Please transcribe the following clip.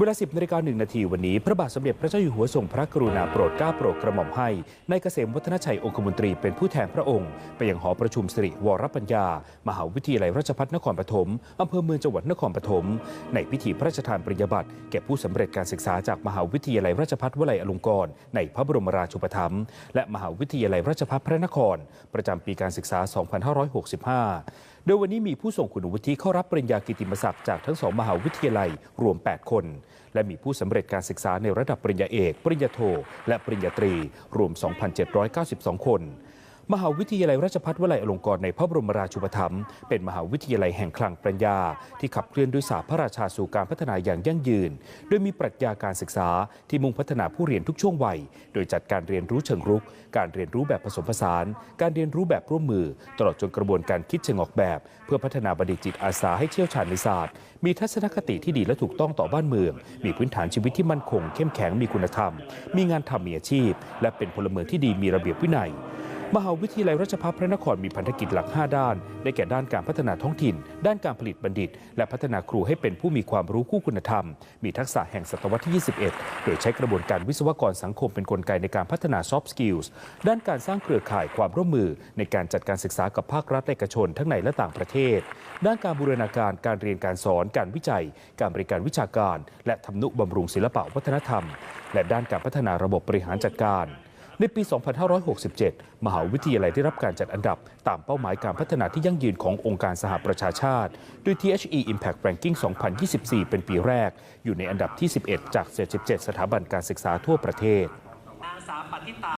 เวลา 10นาฬิกา1นาทีวันนี้ พระบาทสมเด็จพระเจ้าอยู่หัวทรงพระกรุณาโปรดเกล้าโปรดกระหม่อมให้ในายเกษมวัฒนชัยองคมนตรีเป็นผู้แทนพระองค์ ไปยังหอประชุมสิริวรปัญญา มหาวิทยาลัยราชภัฏนครปฐมอำเภอเมืองจังหวัดนครปฐมในพิธีพระราชทานปริญญาบัตรแก่ผู้สำเร็จการศึกษาจากมหาวิทยาลัยราชภัฏวลัยอลงกรณ์ในพระบรมราชูปถัมภ์และมหาวิทยาลัยราชภัฏพระนคร ประจำปีการศึกษา 2565 ดยวันนี้มีผู้ส่งคุณวุฒิเข้ารับปริญญากิติมศักดิ์จากทั้งสองมหาวิทยาลัยรวม 8 คน และมีผู้สำเร็จการศึกษาในระดับปริญญาเอก ปริญญาโท และปริญญาตรี รวม 2,792 คน มหาวิทยาลัยราชภัฏวลัยอลงกรณ์ในพระบรมราชูปถัมภ์เป็นมหาวิทยาลัยแห่งคลังปัญญา ที่ขับเคลื่อนด้วยศาสตร์พระราชาสู่การพัฒนาอย่างยั่งยืน โดยมีปรัชญาการศึกษาที่มุ่งพัฒนาผู้เรียนทุกช่วงวัย โดยจัดการเรียนรู้เชิงรุก การเรียนรู้แบบผสมผสาน การเรียนรู้แบบร่วมมือ ตลอดจนกระบวนการคิดเชิงออกแบบ เพื่อพัฒนาบัณฑิตจิตอาสาให้เชี่ยวชาญในศาสตร์ มีทัศนคติที่ดีและถูกต้องต่อบ้านเมือง มีพื้นฐานชีวิตที่มั่นคง เข้มแข็งมีคุณธรรม มีงานทำมีอาชีพ และเป็นพลเมืองที่ดีมีระเบียบวินัย มหาวิทยาลัยราชภัฏพระนครมีพันธกิจหลัก 5 ด้าน ได้แก่ด้านการพัฒนาท้องถิ่น ด้านการผลิตบัณฑิต และพัฒนาครูให้เป็นผู้มีความรู้คู่คุณธรรม มีทักษะแห่งศตวรรษที่ 21 โดยใช้กระบวนการวิศวกรสังคมเป็นนกลไกในการพัฒนา soft skills ด้านการสร้างเครือข่ายความร่วมมือ ในการจัดการศึกษากับภาครัฐและเอกชนทั้งในและต่างประเทศ ด้านการบูรณาการการเรียนการสอน การวิจัย การบริการวิชาการ และทำนุบำรุงศิลปะวัฒนธรรม และด้านการพัฒนาระบบบริหารจัดการ ในปี 2567 มหาวิทยาลัยได้รับการจัดอันดับ ตามเป้าหมายการพัฒนาที่ยั่งยืนขององค์การสหประชาชาติ โดย THE Impact Ranking 2024 เป็นปีแรก อยู่ในอันดับที่ 11 จาก 77 สถาบันการศึกษาทั่วประเทศ